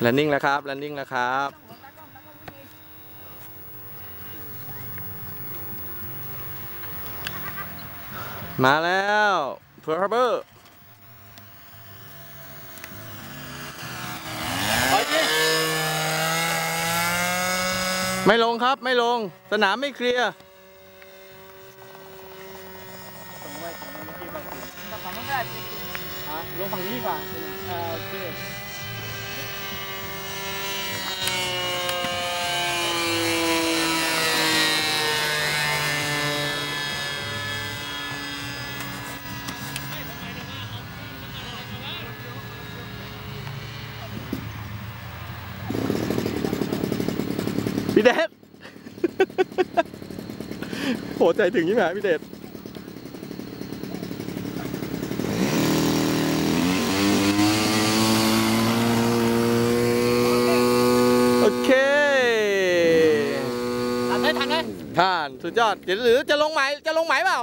แลนดิ้งแล้วครับแลนดิ้งแล้วครับมาแล้วเพื่อร์เบอร์ไม่ลงครับไม่ลง สนามไม่เคลียร์ส่งไว้ส่งไว้เมื่อกี้ไปแต่ฝั่งนู้นไม่ได้อะลงฝั่งนี้ดีกว่าอ่าโอ พี่เดชโหใจถึงยิ่งหายพี่เดชโอเคทันไหมทันไหมผ่าน สุดยอดเดี๋ยวหรือจะลงไหมจะลงไหมเปล่า